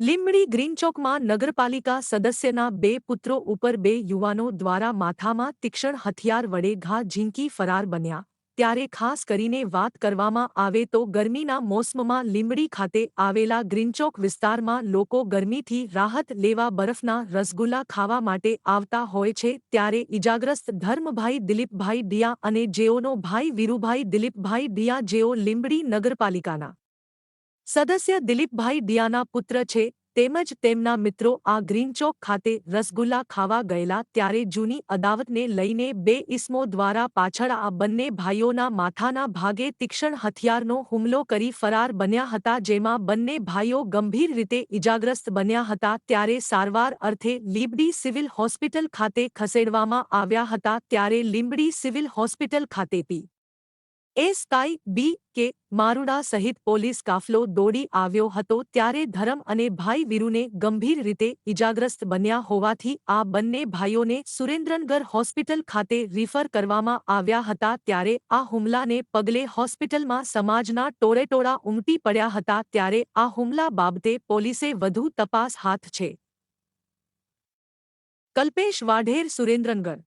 લીંબડી ગ્રીનચોકમાં નગરપાલિકા સદસ્યના બે પુત્રો ઉપર બે યુવાનો દ્વારા માથામાં તીક્ષ્ણ હથિયાર વડે ઘા ઝીંકી ફરાર બન્યા. ત્યારે ખાસ કરીને વાત કરવામાં આવે તો ગરમીના મોસમમાં લીંબડી ખાતે આવેલા ગ્રીનચોક વિસ્તારમાં લોકો ગરમીથી રાહત લેવા બરફના રસગુલ્લા ખાવા માટે આવતા હોય છે. ત્યારે ઇજાગ્રસ્ત ધર્મભાઈ દિલીપભાઈ ડિયા અને જેઓનો ભાઈ વીરુભાઈ દિલીપભાઈ ડિયા જેઓ લીંબડી નગરપાલિકાના સદસ્ય દિલીપભાઈ ડિયાના પુત્ર છે, તેમજ તેમના મિત્રો આ ગ્રીનચોક ખાતે રસગુલ્લા ખાવા ગયેલા ત્યારે જૂની અદાવતને લઈને બે ઇસમો દ્વારા પાછળ આ બંને ભાઈઓના માથાના ભાગે તીક્ષ્ણ હથિયારનો હુમલો કરી ફરાર બન્યા હતા, જેમાં બંને ભાઈઓ ગંભીર રીતે ઇજાગ્રસ્ત બન્યા હતા ત્યારે સારવાર અર્થે લીંબડી સિવિલ હોસ્પિટલ ખાતે ખસેડવામાં આવ્યા હતા, ત્યારે લીંબડી સિવિલ હોસ્પિટલ ખાતે પી એસ કાઈ બી કે મારુડા સહિત પોલીસ કાફલો દોડી આવ્યો હતો ત્યારે ધરમ અને ભાઈ વીરુને ગંભીર રીતે ઇજાગ્રસ્ત બન્યા હોવાથી આ બંને ભાઈઓને સુરેન્દ્રનગર હોસ્પિટલ ખાતે રિફર કરવામાં આવ્યા હતા ત્યારે આ હુમલાને પગલે હોસ્પિટલમાં સમાજના ટોળેટોળા ઉમટી પડ્યા હતા ત્યારે આ હુમલા બાબતે પોલીસે વધુ તપાસ હાથ છે. કલ્પેશ વાઢેર સુરેન્દ્રનગર